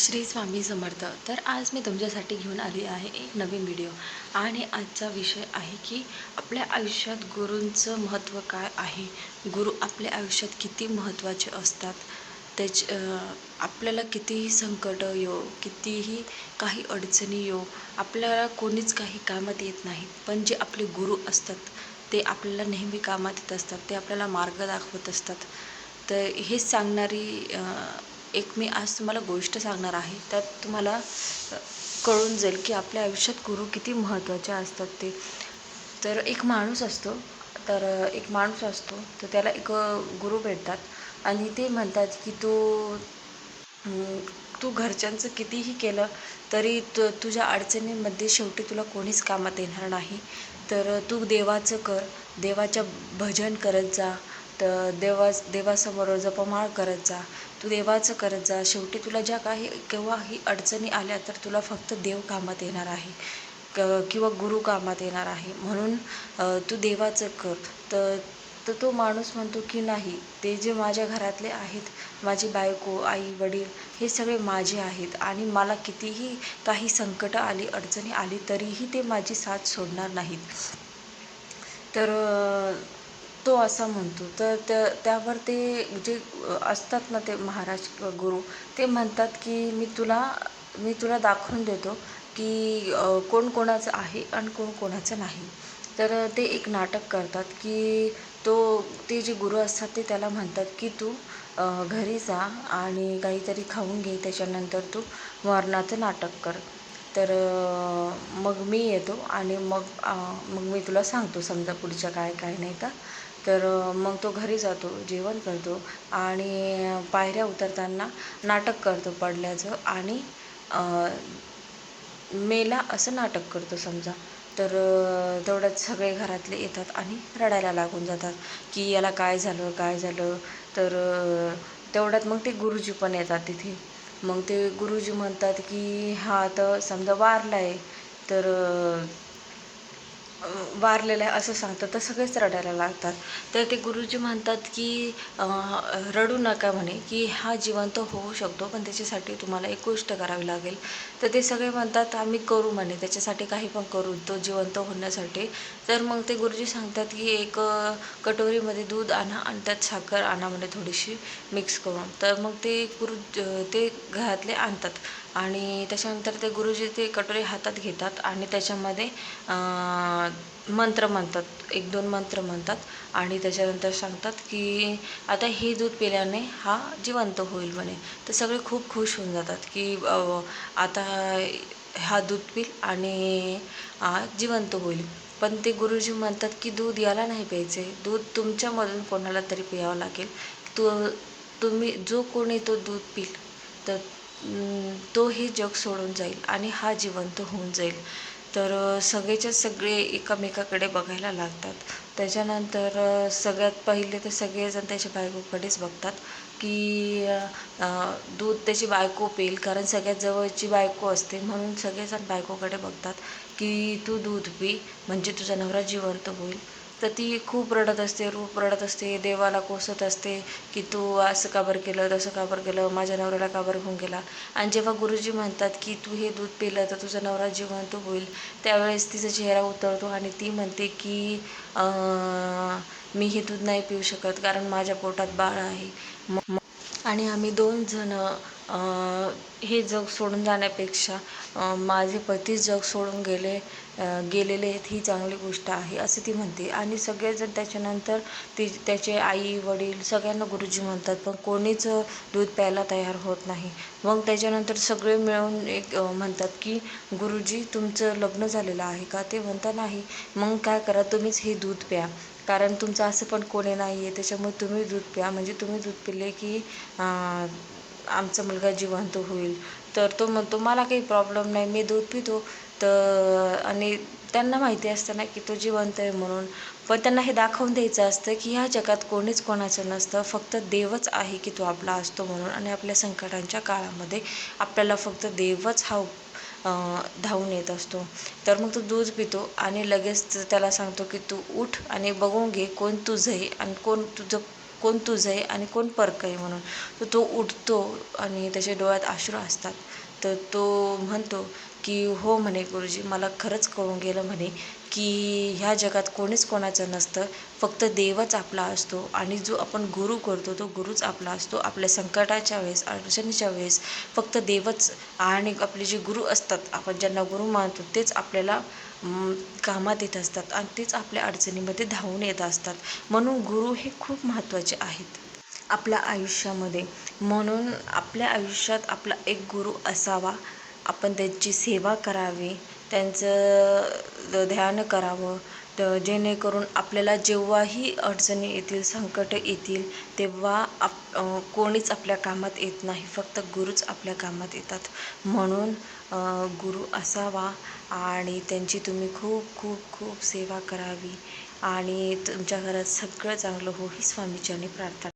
श्री स्वामी समर्थ. तर आज मी तुमच्यासाठी घेऊन आली आहे एक नवीन व्हिडिओ आणि आजचा विषय आहे की आपल्या आयुष्यात गुरूंचं महत्त्व काय आहे? गुरु आपल्या आयुष्यात किती महत्त्वाचे असतात? त्याच आपल्याला कितीही संकट येऊ कितीही काही अडचणी येऊ आपल्याला कोणीच काही कामात येत नाहीत पण जे आपले गुरु असतात ते आपल्याला नेहमी कामात येत असतात ते आपल्याला मार्ग दाखवत असतात. तर हेच सांगणारी एक मी आज तुम्हाला गोष्ट सांगणार आहे. त्यात तुम्हाला कळून जाईल की आपल्या आयुष्यात गुरु किती महत्त्वाचे असतात ते. तर एक माणूस असतो तर एक माणूस असतो तर त्याला एक गुरु भेटतात. आणि ते म्हणतात की तू तू घरच्यांचं कितीही केलं तरी तु तुझ्या अडचणीमध्ये शेवटी तुला कोणीच कामात येणार नाही. तर तू देवाचं कर देवाच्या भजन करत जा तर देवा देवासमोर जपमाळ करत जा. तू देवाचं करत जा. शेवटी तुला ज्या काही केव्हाही अडचणी आल्या तर तुला फक्त देव कामात येणार आहे. क किंवा गुरु कामात येणार आहे. म्हणून तू देवाचं कर. तर तर तो माणूस म्हणतो की नाही ते जे माझ्या घरातले आहेत माझी बायको आई वडील हे सगळे माझे आहेत आणि मला कितीही काही संकटं आली अडचणी आली तरीही ते माझी साथ सोडणार नाहीत. तर तो असा म्हणतो. तर त्या त्यावर ते जे असतात ना ते महाराज गुरु ते म्हणतात की मी तुला मी तुला दाखवून देतो की कोण कोणाचं आहे आणि कोण कोणाचं नाही. तर ते एक नाटक करतात की तो ते जे गुरु असतात ते त्याला म्हणतात की तू घरी जा आणि काहीतरी खाऊन घे त्याच्यानंतर तू मरणाचं नाटक कर. तर मग मी येतो आणि मग मग मी तुला सांगतो समजा पुढच्या काय काय नाही का. तर मग तो घरी जातो जेवण करतो आणि पायऱ्या उतरताना नाटक करतो पडल्याचं आणि मेला असं नाटक करतो समजा. तर तेवढ्यात सगळे घरातले येतात आणि रडायला लागून जातात की याला काय झालं काय झालं? तर तेवढ्यात मग ते गुरुजी पण येतात तिथे. मग ते गुरुजी म्हणतात की हा तर समजा वारला आहे तर वारलेलं आहे असं सांगतात. तर सगळेच रडायला लागतात. तर ते गुरुजी म्हणतात की रडू नका म्हणे की हा जिवंत होऊ शकतो पण त्याच्यासाठी तुम्हाला एक गोष्ट करावी लागेल. तर ते सगळे म्हणतात आम्ही करू म्हणे त्याच्यासाठी काही पण करू तो जिवंत होण्यासाठी. तर मग ते गुरुजी सांगतात की एक कटोरीमध्ये दूध आणा आणि त्यात साखर आणा म्हणे थोडीशी मिक्स करून. तर मग ते गुरु ते घरातले आणतात. आणि त्याच्यानंतर ते गुरुजी ते कटोरी हातात घेतात आणि त्याच्यामध्ये मंत्र म्हणतात. एक दोन मंत्र म्हणतात आणि त्याच्यानंतर सांगतात की आता हे दूध पिल्याने हा जिवंत होईल म्हणे. तर सगळे खूप खुश होऊन जातात की आता हा दूध पिल आणि जिवंत होईल. पण ते गुरुजी म्हणतात की दूध याला नाही प्यायचे. दूध तुमच्यामधून कोणाला तरी प्यावं लागेल. तो तुम्ही जो कोणी तो दूध पिल तर तो हे जग सोडून जाईल आणि हा जिवंत होऊन जाईल. तर सगळेच्या सगळे एकमेकाकडे बघायला लागतात. त्याच्यानंतर सगळ्यात पहिले तर सगळेजण त्याच्या बायकोकडेच बघतात की दूध त्याची बायको पेल कारण सगळ्यात जवळची बायको असते म्हणून सगळेजण बायकोकडे बघतात की तू दूध पी म्हणजे तुझा नवरा जिवंत होईल. तर ती खूप रडत असते रूप रडत असते. देवाला कोसत असते की तू असं का बरं केलं तसं का बरं केलं माझ्या नवऱ्याला का बरं होऊन गेला? आणि जेव्हा गुरुजी म्हणतात की तू हे दूध पिलं तर तुझा नवरा जिवंत होईल त्यावेळेस तिचा चेहरा उतरतो आणि ती म्हणते की मी हे दूध नाही पिऊ शकत कारण माझ्या पोटात बाळ आहे. मग आणि आम्ही दोन जण हे जग सोडून जाण्यापेक्षा माझे पती जग सोडून गेले गेलेले आहेत ही चांगली गोष्ट आहे असं ती म्हणते. आणि सगळेजण त्याच्यानंतर ती त्याचे आई वडील सगळ्यांना गुरुजी म्हणतात पण कोणीच दूध प्यायला तयार होत नाही. मग त्याच्यानंतर सगळे मिळून एक म्हणतात की गुरुजी तुमचं लग्न झालेलं आहे का? ते म्हणता नाही. मग काय करा तुम्हीच हे दूध प्या. कारण तुमचं असं पण कोणी नाही आहे त्याच्यामुळे तुम्ही दूध प्या. म्हणजे तुम्ही दूध पिले की आमचा मुलगा जिवंत होईल. तर तो म्हणतो मला काही प्रॉब्लेम नाही मी दूध पितो. तर आणि त्यांना माहिती असतं ना की तो जिवंत आहे म्हणून. पण त्यांना हे दाखवून द्यायचं असतं की ह्या जगात कोणीच कोणाचं नसतं फक्त देवच आहे की तो आपला असतो म्हणून. आणि आपल्या संकटांच्या काळामध्ये आपल्याला फक्त देवच हा धावून येत असतो. तर मग तो दूध पितो आणि लगेच त्याला सांगतो की तू उठ आणि बघून घे कोण तुझं आहे आणि कोण तुझं कोण तुझं आहे आणि कोण परकं आहे म्हणून. तर तो उठतो आणि त्याच्या डोळ्यात अश्रू असतात. तर तो म्हणतो की हो म्हणे गुरुजी मला खरंच कळून गेलं म्हणे की ह्या जगात कोणीच कोणाचं नसतं. फक्त देवच आपला असतो आणि जो आपण गुरु करतो तो गुरुच आपला असतो. आपल्या संकटाच्या वेळेस अडचणीच्या वेळेस फक्त देवच आणि आपले जे गुरु असतात आपण ज्यांना गुरु मानतो तेच आपल्याला कामात येत असतात आणि तेच आपल्या अडचणीमध्ये धावून येत असतात. म्हणून गुरु हे खूप महत्त्वाचे आहेत. आपल्या आयुष्यामध्ये म्हणून आपल्या आयुष्यात आपला एक गुरु असावा. आपण त्यांची सेवा करावी त्यांचं ध्यान करावं तर जेणेकरून आपल्याला जेव्हाही अडचणी येतील संकटं येतील तेव्हा आप कोणीच आपल्या कामात येत नाही. फक्त गुरुच आपल्या कामात येतात. म्हणून गुरु असावा आणि त्यांची तुम्ही खूप खूप खूप सेवा करावी आणि तुमच्या घरात सगळं चांगलं हो ही स्वामीचरणी प्रार्थना